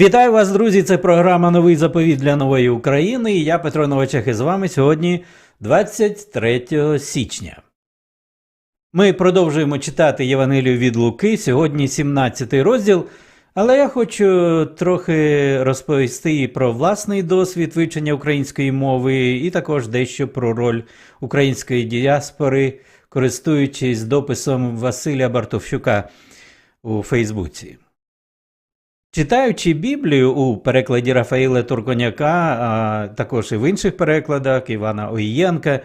Вітаю вас, друзі! Це програма Новий заповіт для нової України. І я Петро Новачек і з вами сьогодні 23 січня. Ми продовжуємо читати Євангелію від Луки. Сьогодні 17 розділ. Але я хочу трохи розповісти і про власний досвід вивчення української мови, і також дещо про роль української діаспори, користуючись дописом Василя Бартовщука у Фейсбуці. Читаючи Біблію у перекладі Рафаїла Турконяка, а також і в інших перекладах Івана Оїєнка,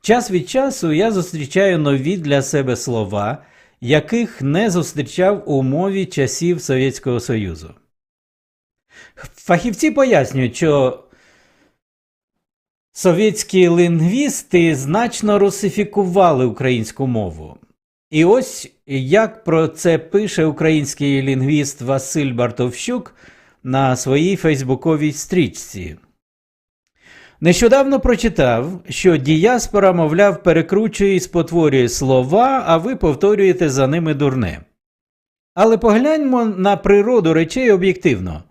час від часу я зустрічаю нові для себе слова, яких не зустрічав у мові часів Совєтського Союзу. Фахівці пояснюють, що совєтські лінгвісти значно русифікували українську мову. І ось як про це пише український лінгвіст Василь Бартовщук на своїй фейсбуковій стрічці. Нещодавно прочитав, що діаспора, мовляв, перекручує і спотворює слова, а ви повторюєте за ними дурне. Але погляньмо на природу речей об'єктивно.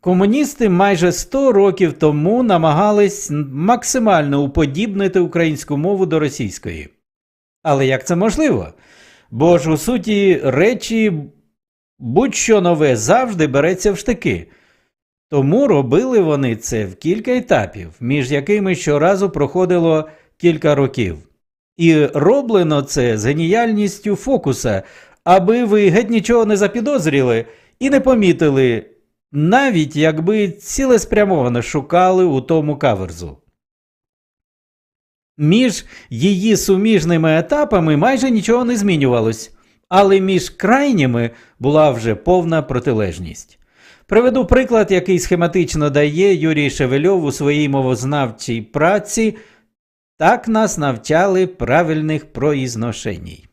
Комуністи майже 100 років тому намагались максимально уподібнити українську мову до російської. Але як це можливо? Бо ж у суті речі будь-що нове завжди береться в штики. Тому робили вони це в кілька етапів, між якими щоразу проходило кілька років. І роблено це з геніальністю фокуса, аби ви геть нічого не запідозріли і не помітили, навіть якби цілеспрямовано шукали у тому каверзу. Між її суміжними етапами майже нічого не змінювалось, але між крайніми була вже повна протилежність. Приведу приклад, який схематично дає Юрій Шевельов у своїй мовознавчій праці. Так нас навчали правильних проізношеній.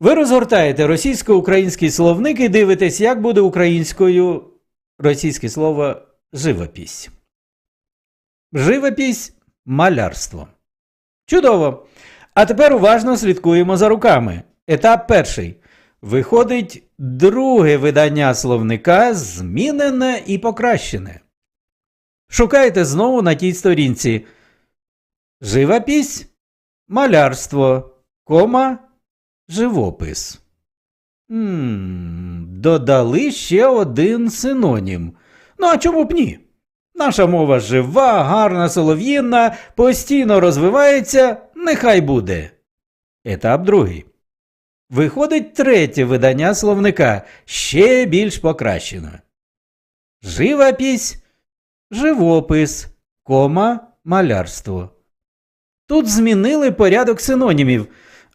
Ви розгортаєте російсько-український словник і дивитесь, як буде українською російське слово живопись. Живопись малярство. Чудово! А тепер уважно слідкуємо за руками. Етап перший. Виходить друге видання словника, змінене і покращене. Шукайте знову на тій сторінці. Живопись, малярство, кома, живопис. м додали ще один синонім. Ну, а чому б ні? Наша мова жива, гарна, солов'їнна, постійно розвивається, нехай буде. Етап другий. Виходить третє видання словника, ще більш покращено. Живопись, живопис, кома, малярство. Тут змінили порядок синонімів,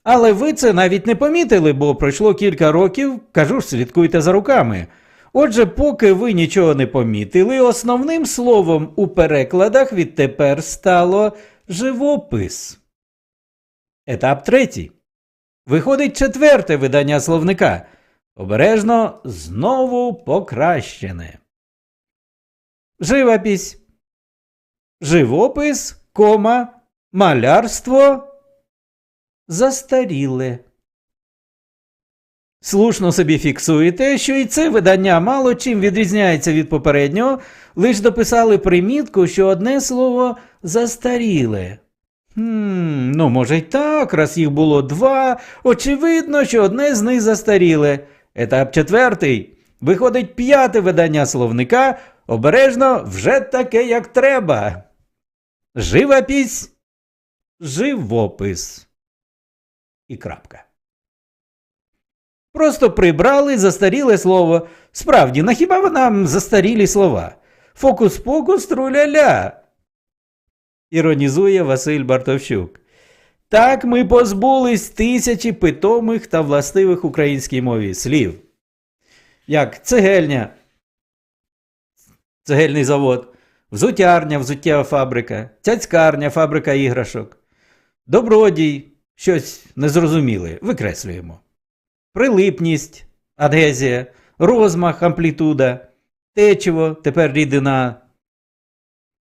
але ви це навіть не помітили, бо пройшло кілька років, кажу ж, слідкуйте за руками. Отже, поки ви нічого не помітили, основним словом у перекладах відтепер стало живопис. Етап третій. Виходить четверте видання словника. Обережно знову покращене. Живопись. Живопис, кома, малярство. Застаріле. Слушно собі фіксуєте, що і це видання мало чим відрізняється від попереднього, лиш дописали примітку, що одне слово застаріле. Хм, ну, може й так, раз їх було два, очевидно, що одне з них застаріле. Етап четвертий. Виходить п'яте видання словника, обережно вже таке, як треба. Живопись, живопис. І крапка. Просто прибрали застаріле слово. Справді, на хіба нам застарілі слова? Фокус-покус труля-ля. Іронізує Василь Бартовщук. Так ми позбулись тисячі питомих та властивих українській мові слів. Як цегельня, цегельний завод, взутярня, взуттєва фабрика, цяцькарня, фабрика іграшок, добродій, щось незрозуміле, викреслюємо прилипність, адгезія, розмах, амплітуда, течиво, тепер рідина.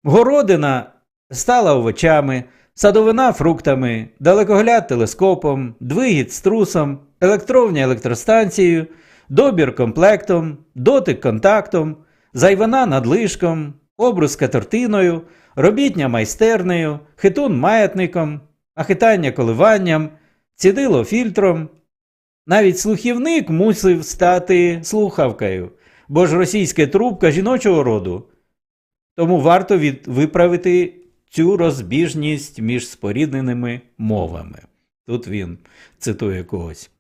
Городина стала овочами, садовина фруктами, далекогляд телескопом, двигіт струсом, електровня електростанцією, добір комплектом, дотик контактом, зайвана надлишком, обрус катертиною, робітня майстернею, хитун маятником, ахитання коливанням, цідило фільтром. Навіть слухівник мусив стати слухавкою, бо ж російська трубка жіночого роду. Тому варто від... виправити цю розбіжність між спорідненими мовами. Тут він цитує когось.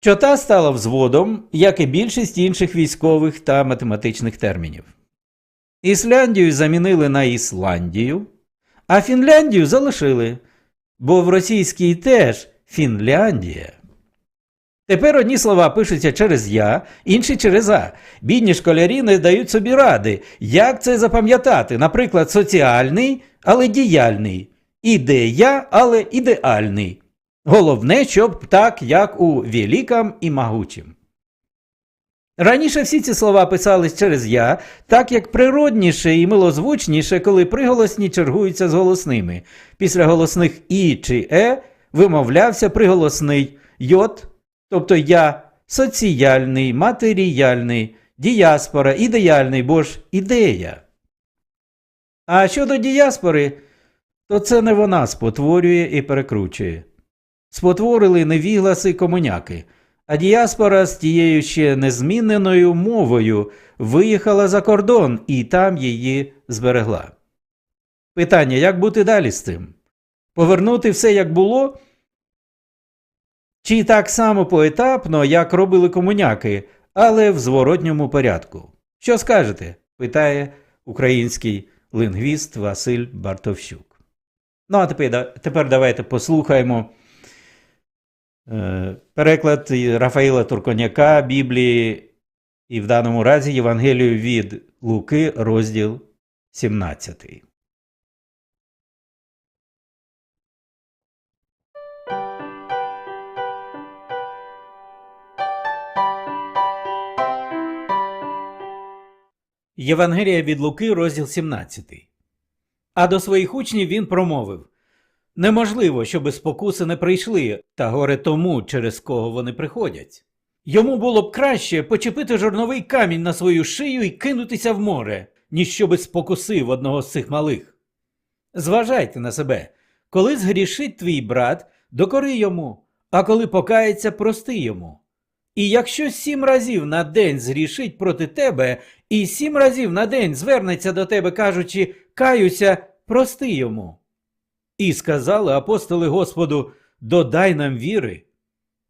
Чота стала взводом, як і більшість інших військових та математичних термінів. Ісляндію замінили на Ісландію, а Фінляндію залишили, бо в російській теж Фінляндія. Тепер одні слова пишуться через я, інші через а. Бідні школярі не дають собі ради. Як це запам'ятати? Наприклад, соціальний, але діяльний. Ідея, але ідеальний. Головне, щоб так, як у великом і могучим. Раніше всі ці слова писались через я, так як природніше і милозвучніше, коли приголосні чергуються з голосними. Після голосних і чи е вимовлявся приголосний йот, тобто я соціальний, матеріальний, діаспора, ідеальний, бо ж ідея. А щодо діаспори, то це не вона спотворює і перекручує. Спотворили невігласи комуняки, а діаспора з тією ще незміненою мовою виїхала за кордон і там її зберегла. Питання, як бути далі з цим? Повернути все як було? Чи так само поетапно, як робили комуняки, але в зворотньому порядку? Що скажете? питає український лингвіст Василь Бартовщук. Ну, а тепер, тепер давайте послухаємо е, переклад Рафаїла Турконяка Біблії і в даному разі Євангелію від Луки, розділ 17. Євангелія від Луки, розділ 17. А до своїх учнів він промовив Неможливо, щоби спокуси не прийшли, та горе тому, через кого вони приходять. Йому було б краще почепити жорновий камінь на свою шию і кинутися в море, ніж щоби спокусив одного з цих малих. Зважайте на себе, коли згрішить твій брат, докори йому, а коли покається, прости йому. І якщо сім разів на день згрішить проти тебе, і сім разів на день звернеться до тебе, кажучи, каюся, прости йому. І сказали апостоли Господу, додай нам віри.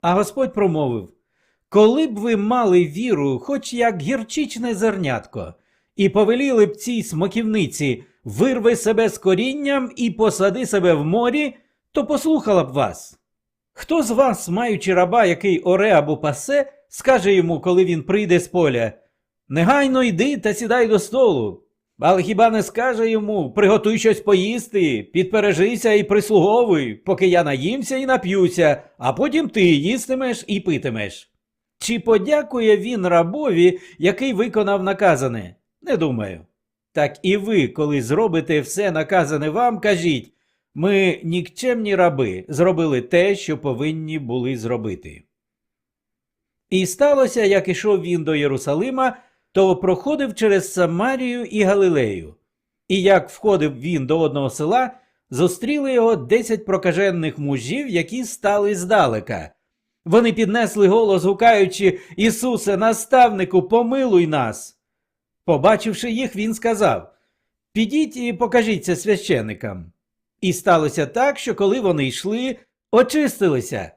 А Господь промовив Коли б ви мали віру, хоч як гірчичне зернятко, і повеліли б цій смоківниці, вирви себе з корінням і посади себе в морі, то послухала б вас. Хто з вас, маючи раба, який оре або пасе, скаже йому, коли він прийде з поля Негайно йди та сідай до столу. Але хіба не скаже йому приготуй щось поїсти, підпережися і прислуговуй, поки я наїмся і нап'юся, а потім ти їстимеш і питимеш. Чи подякує він рабові, який виконав наказане? Не думаю. Так і ви, коли зробите все наказане вам, кажіть ми, нікчемні раби, зробили те, що повинні були зробити. І сталося, як ішов він до Єрусалима, то проходив через Самарію і Галилею. І як входив він до одного села, зустріли його десять прокажених мужів, які стали здалека. Вони піднесли голос, гукаючи Ісусе, наставнику, помилуй нас. Побачивши їх, він сказав Підіть і покажіться священикам. І сталося так, що коли вони йшли, очистилися.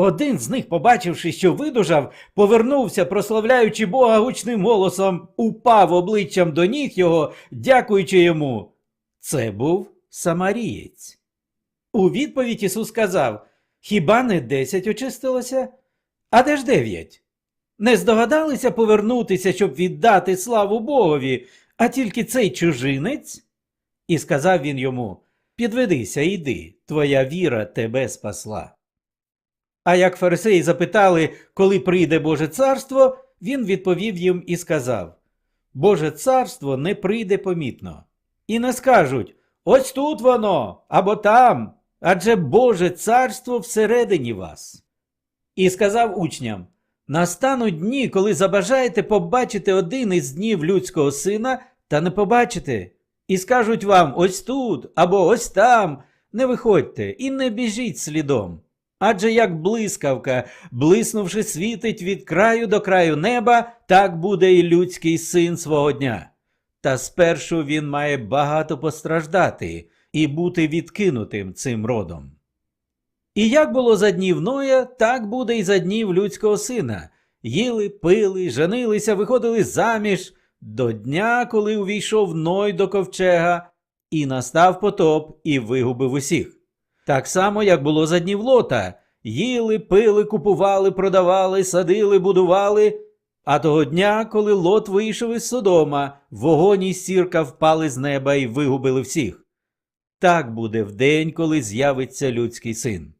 Один з них, побачивши, що видужав, повернувся, прославляючи Бога гучним голосом, упав обличчям до ніг його, дякуючи йому. Це був Самарієць. У відповідь Ісус сказав Хіба не десять очистилося? А де ж дев'ять? Не здогадалися повернутися, щоб віддати славу Богові, а тільки цей чужинець? І сказав він йому Підведися, йди, твоя віра тебе спасла. А як фарисеї запитали, коли прийде Боже царство, він відповів їм і сказав Боже царство не прийде помітно. І не скажуть Ось тут воно або там, адже Боже царство всередині вас. І сказав учням Настануть дні, коли забажаєте побачити один із днів людського сина, та не побачите. І скажуть вам ось тут або ось там. Не виходьте і не біжіть слідом. Адже як блискавка, блиснувши, світить від краю до краю неба, так буде і людський син свого дня. Та спершу він має багато постраждати і бути відкинутим цим родом. І як було за днів Ноя, так буде і за днів людського сина. Їли, пили, женилися, виходили заміж до дня, коли увійшов Ной до ковчега, і настав потоп і вигубив усіх. Так само, як було за днів лота. Їли, пили, купували, продавали, садили, будували. А того дня, коли лот вийшов із Содома, вогонь і сірка впали з неба і вигубили всіх. Так буде в день, коли з'явиться людський син.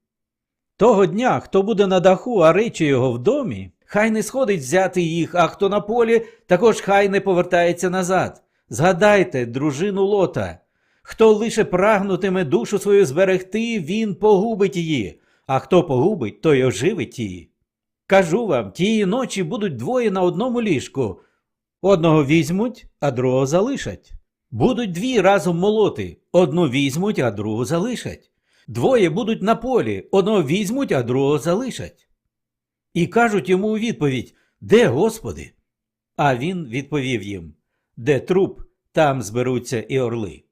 Того дня, хто буде на даху, а речі його в домі, хай не сходить взяти їх, а хто на полі, також хай не повертається назад. Згадайте, дружину лота. Хто лише прагнутиме душу свою зберегти, він погубить її, а хто погубить, той оживить її. Кажу вам, тієї ночі будуть двоє на одному ліжку. Одного візьмуть, а другого залишать. Будуть дві разом молоти, одну візьмуть, а другу залишать. Двоє будуть на полі, одного візьмуть, а другого залишать. І кажуть йому у відповідь Де Господи? А він відповів їм Де труп, там зберуться і орли.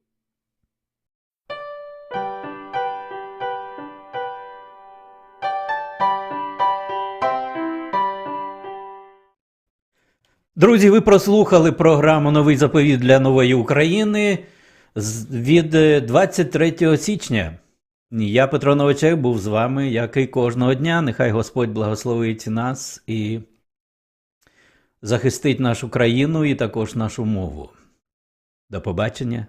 Друзі, ви прослухали програму Новий заповіт для нової України від е, 23 січня. Я, Петро Новичек, був з вами, як і кожного дня. Нехай Господь благословить нас і захистить нашу країну і також нашу мову. До побачення.